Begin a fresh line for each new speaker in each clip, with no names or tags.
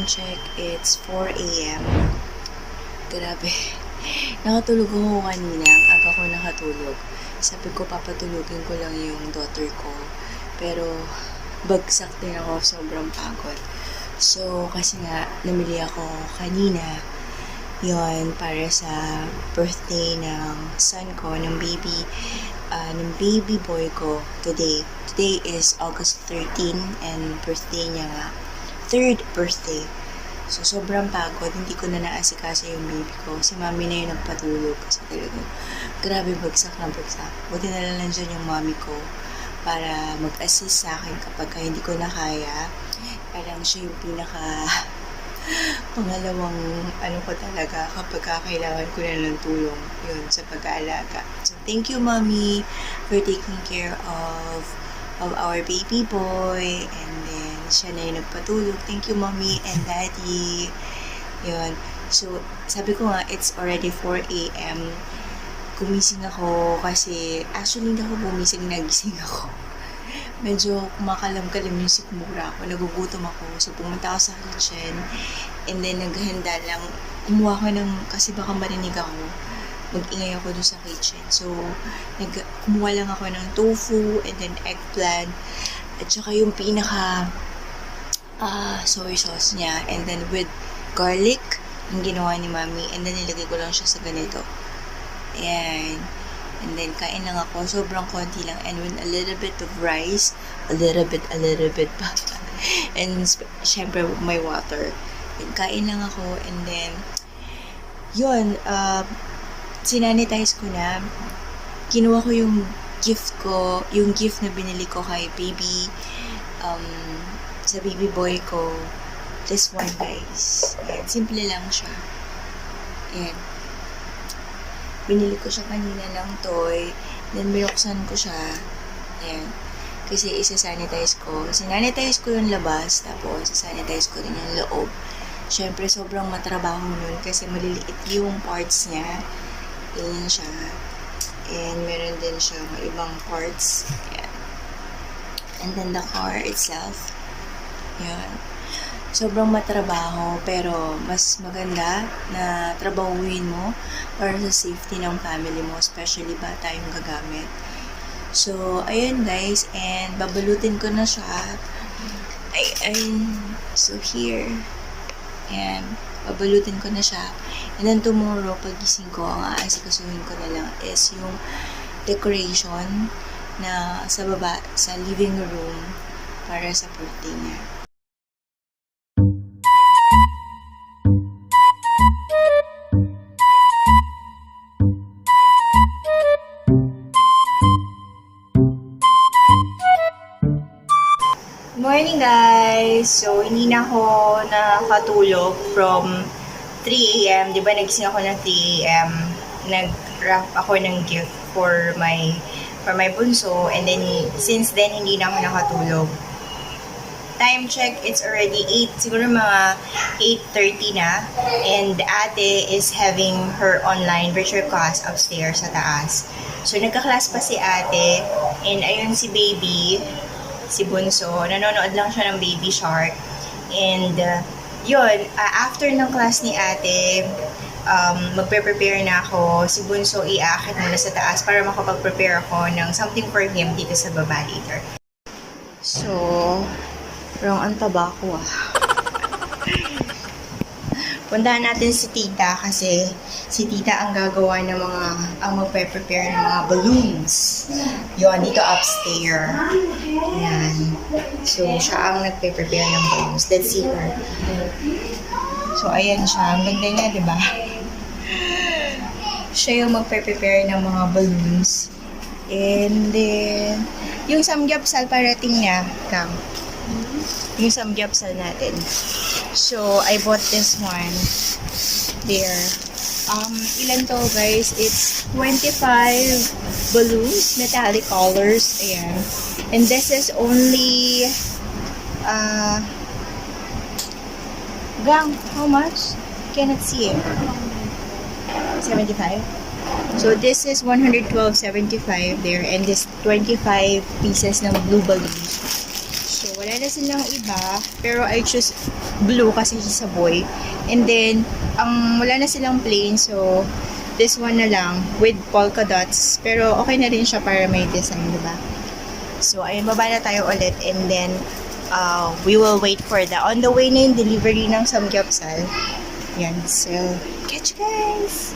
time check, it's 4 a.m. Grabe. Nakatulog ako kanina. Ang aga ko nakatulog. Sabi ko, papatulogin ko lang yung daughter ko. Pero, bagsak din ako. Sobrang pagod. So, kasi nga, namili ako kanina yon para sa birthday ng son ko, ng baby, ah, ng baby boy ko today. Today is August 13 and birthday niya nga. Third birthday. So, sobrang pagod. Hindi ko na naasikaso yung baby ko. Si mami na yung nagpatulog. Kasi talagang, grabe bagsak na bagsak. Buti na lang nandyan yung mami ko para mag-assist sa akin kapag ka hindi ko na kaya. Parang siya yung pinaka pangalawang ano ko talaga kapag ka kailangan ko na ng tulong yun sa pag-aalaga. So, thank you, Mommy, for taking care of of our baby boy. And then, siya na yung nagpatulog. Thank you, Mommy and Daddy. Yun. So, sabi ko nga, it's already 4 a.m. Gumising ako kasi, actually, hindi ako gumising, nagising ako medyo kumakalam-kalam yung sikmura ako. Nagugutom ako. So, pumunta ako sa kitchen. And then, naghahanda lang. Kumuha ko ng, kasi baka marinig ako. Mag-ingay ako dun sa kitchen. So, nag, kumuha lang ako ng tofu and then eggplant. At saka yung pinaka ah soy sauce niya. And then with garlic, yung ginawa ni mami. And then, nilagay ko lang siya sa ganito. Ayan. And then, kain lang ako. Sobrang konti lang. And with a little bit of rice. A little bit, a little bit pa. and, syempre, may water. And kain lang ako. And then, yun, uh, sinanitize ko na. Kinuha ko yung gift ko, yung gift na binili ko kay baby, um, sa baby boy ko. This one, guys. Ayan, simple lang siya. Ayan binili ko siya kanina ng toy. Then, binuksan ko siya. Ayan. Kasi isa-sanitize ko. Sinanitize ko yung labas. Tapos, sanitize ko rin yung loob. Siyempre, sobrang matrabaho nun kasi maliliit yung parts niya. Ganyan siya. And meron din siya ibang parts. Ayan. And then the car itself. Ayan sobrang matrabaho pero mas maganda na trabahuin mo para sa safety ng family mo especially bata yung gagamit. So ayun guys and babalutin ko na siya. Ay, ay so here. And babalutin ko na siya. And then tomorrow pagising ko ang aasikasuhin ko na lang is yung decoration na sa baba sa living room para sa birthday niya So, hindi na ako nakatulog from 3 a.m. Di ba nagising ako ng 3 a.m. Nag-wrap ako ng gift for my for my bunso and then since then hindi na ako nakatulog. Time check, it's already 8, siguro mga 8.30 na. And ate is having her online virtual class upstairs sa taas. So, nagka-class pa si ate. And ayun si baby, si Bunso. Nanonood lang siya ng Baby Shark. And, uh, yun, uh, after ng class ni ate, um, magpe-prepare na ako. Si Bunso iaakit muna sa taas para makapag-prepare ako ng something for him dito sa baba later. So, parang ang taba ko ah. Puntahan natin si tita kasi si tita ang gagawa ng mga, ang magpe-prepare ng mga balloons. Yun, dito upstairs. Ayan. So, siya ang nagpe-prepare ng balloons. Let's see her. So, ayan siya. Ang ganda niya, di ba? Siya yung magpe-prepare ng mga balloons. And then, yung samgyapsal parating na, Kang. Yung samgyapsal natin. So, I bought this one. There. Um, ilan to, guys? It's 25 balloons, metallic colors. Ayan. And this is only, uh, Gang, how much? Cannot see it. 75? So, this is 112.75 there. And this 25 pieces ng blue balloons. Wala na silang iba. Pero I choose blue kasi he's boy. And then, ang wala na silang plain. So, this one na lang with polka dots. Pero okay na rin siya para may design, di ba? So, ayun, baba na tayo ulit. And then, uh, we will wait for the on the way na yung delivery ng samgyupsal. Yan. So, catch you guys!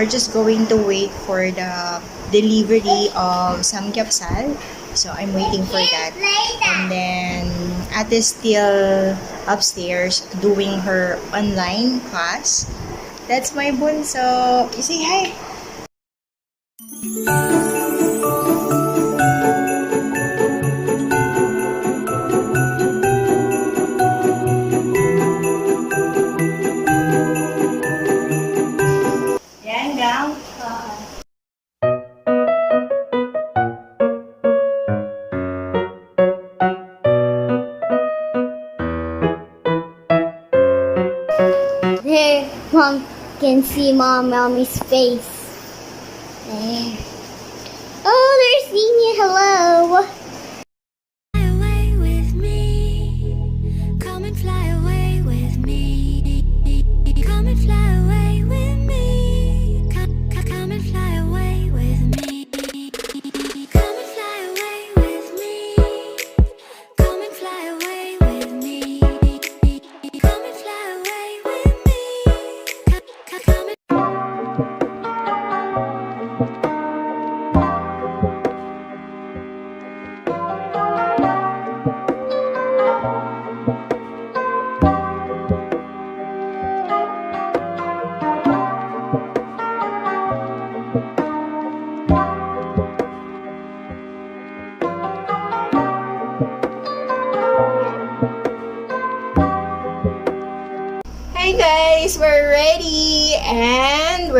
We're just going to wait for the delivery of samgyeopsal. So I'm waiting for that. And then Ate is still upstairs doing her online class. That's my bunso. You say hi.
Can see mom mommy's face.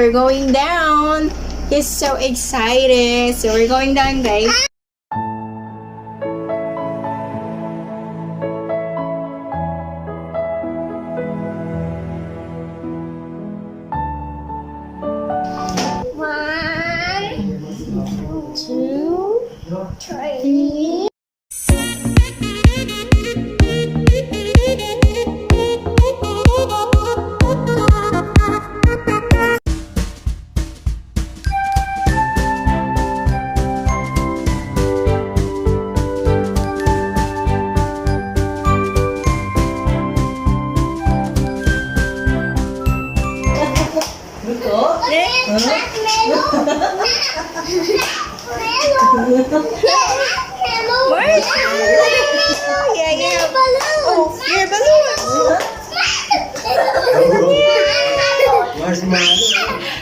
We're going down. He's so excited. So we're going down, guys.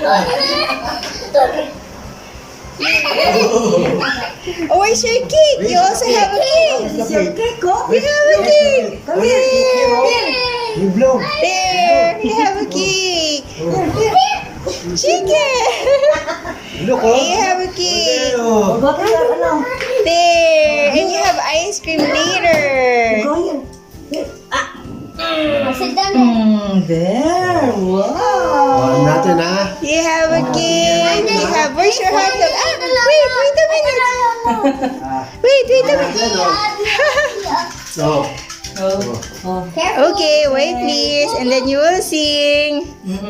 Oh,
where's
your cake? You also have a cake.
This is your cake,
You have a cake.
Come here,
There.
You blow.
There. You have a cake. Chicken.
Look,
You
oh.
have a cake.
Oh.
There. And you have ice cream later.
Sit down.
There, wow.
Oh, natin ha.
You have a cake. You have, where's your hot dog? Ah, wait, wait a minute. Wait, wait a minute.
so,
Oh, oh.
okay, wait please. And then you will sing.
Wait,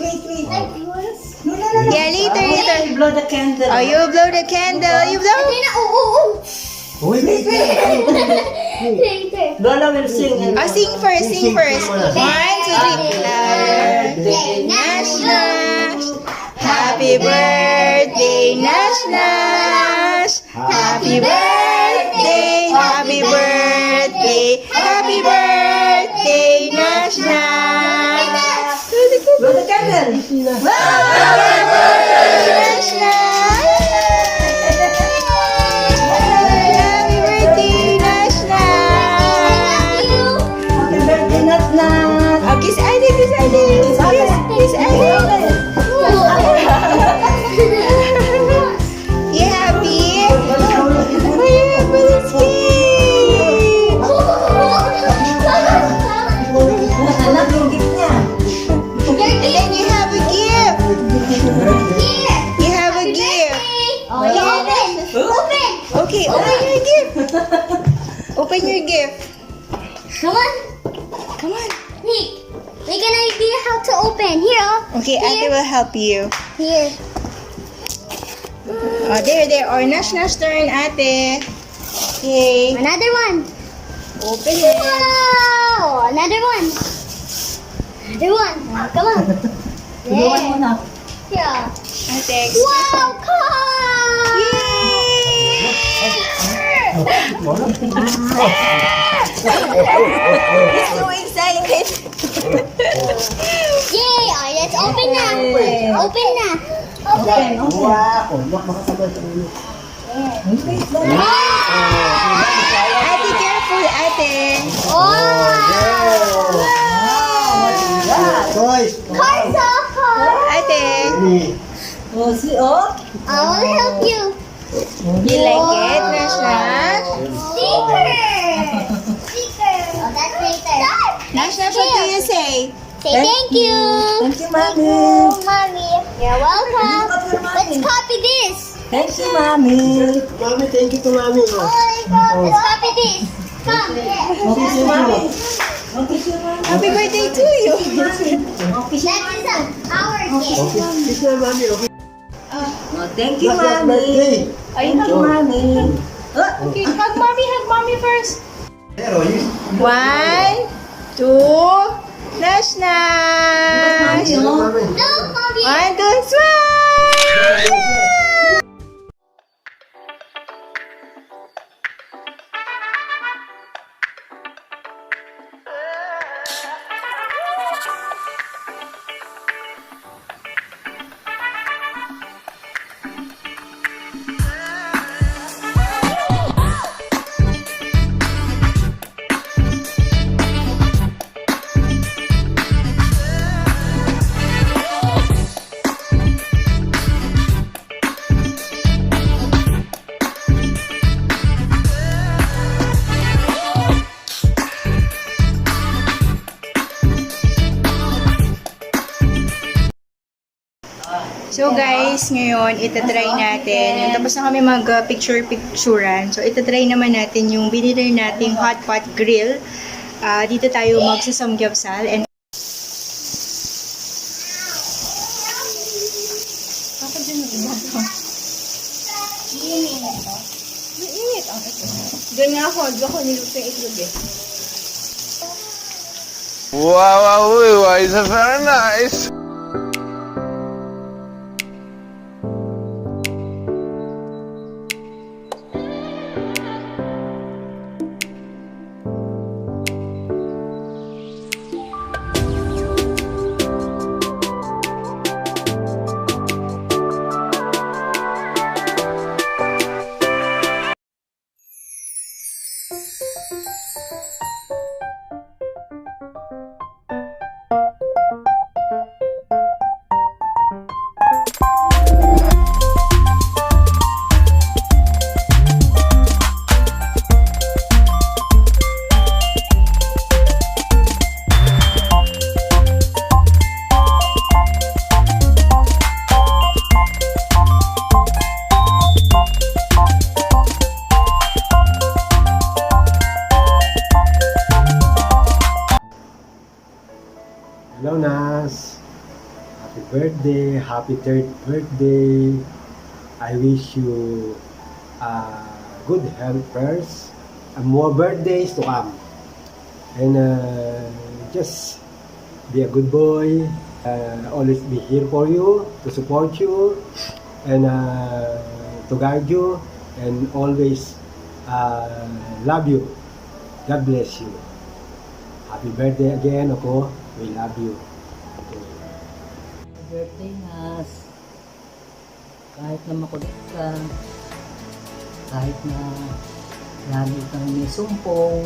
wait, wait. No, no, no, no.
Yeah, later, later.
You blow the candle.
Oh, you blow the candle. You blow?
wait, wait, wait.
Lola will sing.
Oh, sing first, sing first. One, two, three. Birthday, Nash Nash. Happy birthday, Nash Nash. Happy birthday, happy birthday, happy birthday, Nash Nash.
the candle.
Happy birthday, Nash Nash. Open! Okay, open your gift. Open your gift.
Come on.
Come on.
Nick, we're gonna how to open. Here.
Okay,
Here.
I will help you.
Here.
Oh, there, there. Oh, are national Nash turn, ate. Okay.
Another one.
Open it.
Wow! Another one. Another one. Come on. There.
One more.
Yeah.
Ate.
Wow, come!
He's so excited.
Yay! Alright, let's open na. Open na. Open.
Wow! Oh, look, makasabay sa ulo.
Ate, careful, Ate.
Car's off, car.
Ate.
Oh, si, oh.
I will help you.
You like it, Nash Nash?
Sticker! Sticker! Oh, that's later.
Nash Nash, what do you say?
Say thank you.
Thank you, Mami.
Oh, mommy. You're welcome. Let's copy this.
Thank you, Mami.
Mami, thank you to Mami.
Oh
Oh.
god. Let's copy this. Come.
Okay, si Mami.
Happy birthday to you.
That is our gift.
Okay,
thank you,
Last, last
Mami.
birthday.
Thank you, Mami. Oh,
Okay, hug mommy, hug mommy first.
Pero, yun.
One, two, Nash Nash.
Mami, oh.
Mami.
No, mommy.
One, two, smile! So guys, ngayon itatry natin. Yung tapos na kami mag-picture-picturean. So itatry naman natin yung binili nating hot pot grill. Ah, dito tayo magsasamgyapsal and Ako din ang itlog. Doon nga ako, doon ako niluto yung itlog eh.
Wow, wow, wow, it's very nice.
Birthday. Happy third birthday. I wish you uh, good health first and more birthdays to come. And uh, just be a good boy. Uh, always be here for you, to support you, and uh, to guide you, and always uh, love you. God bless you. Happy birthday again, ako. We love you.
Birthday, Nas. Kahit na makulit ka, kahit na lagi kang may sumpong,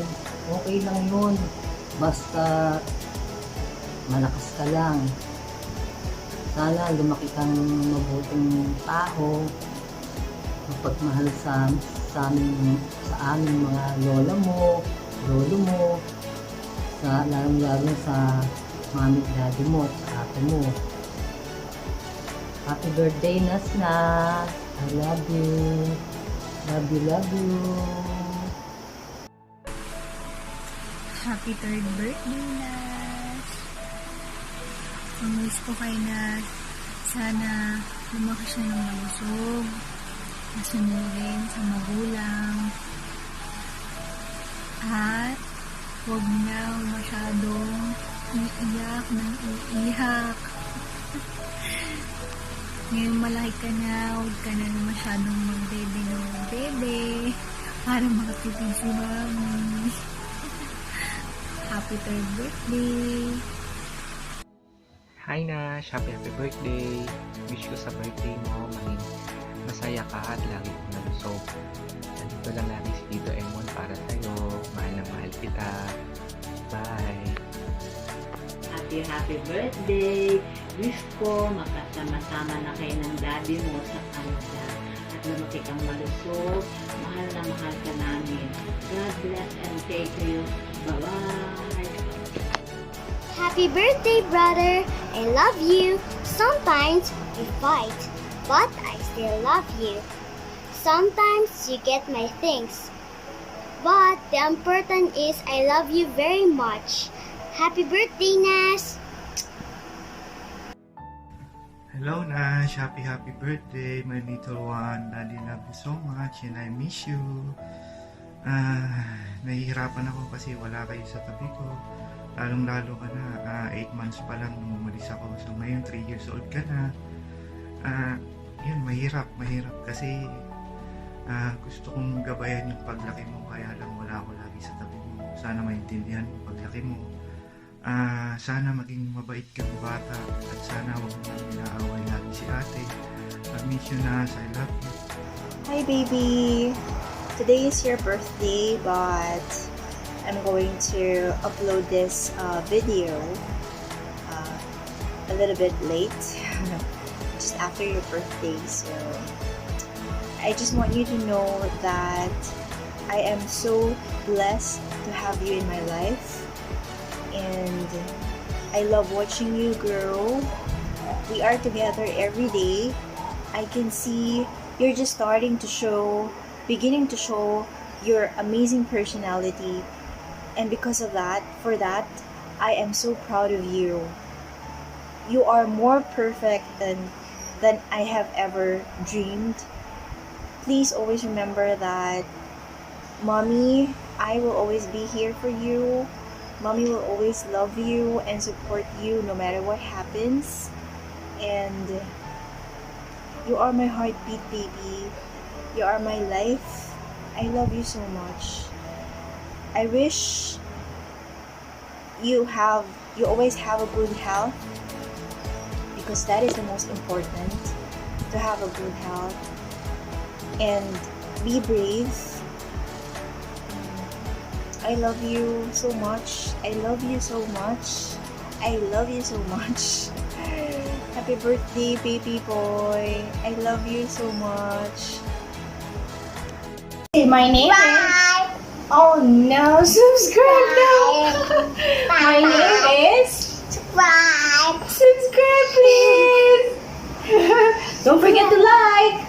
okay lang yun. Basta malakas ka lang. Sana lumaki kang mabuting tao, mapagmahal sa, sa, amin, sa aming mga lola mo, lolo mo, sa lalong-lalo sa mami daddy mo at ate mo. Happy birthday, Nas Nas. I love you. Love you, love you.
happy third birthday, Nas. Wish ko kay Nas, sana lumaki siya ng malusog, masunurin sa magulang, at huwag na masyadong iiyak ng iiyak. Ngayong malaki ka na, huwag ka na masyadong magbebe ng bebe para makatipid si mami. Happy third birthday!
Hi Nash! Happy happy birthday! Wish ko sa birthday mo maging masaya ka at lagi kang nalusog. Nandito lang lagi si Tito Emon para sa'yo. Mahal na mahal kita. Bye!
Happy, happy birthday! Wish ko makasama-sama na kayo ng daddy mo sa Canada at lumaki kang malusog. Mahal na mahal ka namin. God bless and take you. Bye-bye!
Happy birthday, brother. I love you. Sometimes we fight, but I still love you. Sometimes you get my things, but the important is I love you very much. Happy birthday, Nas.
Hello Nash, happy happy birthday, my little one. Daddy love you so much and I miss you. Ah, nahihirapan ako kasi wala kayo sa tabi ko. Lalong lalo ka na, 8 months pa lang nung umalis ako. So ngayon 3 years old ka na. Ah, yun, mahirap, mahirap kasi ah, gusto kong gabayan yung paglaki mo kaya lang wala ako lagi sa tabi mo. Sana maintindihan mo paglaki mo. Ah, sana maging mabait kang bata at sana huwag mo inaaway lagi si ate. Miss you na, I love you.
Hi, baby! Today is your birthday, but I'm going to upload this uh, video uh, a little bit late, just after your birthday. So I just want you to know that I am so blessed to have you in my life, and I love watching you grow. We are together every day. I can see you're just starting to show, beginning to show your amazing personality. And because of that, for that, I am so proud of you. You are more perfect than than I have ever dreamed. Please always remember that mommy, I will always be here for you. Mommy will always love you and support you no matter what happens. And you are my heartbeat, baby. You are my life. I love you so much. I wish you have you always have a good health because that is the most important to have a good health and be brave. I love you so much. I love you so much. I love you so much. Happy birthday, baby boy. I love you so much.
My name is. Oh no, subscribe now. My name is.
Subscribe.
Subscribe, please. Don't forget to like.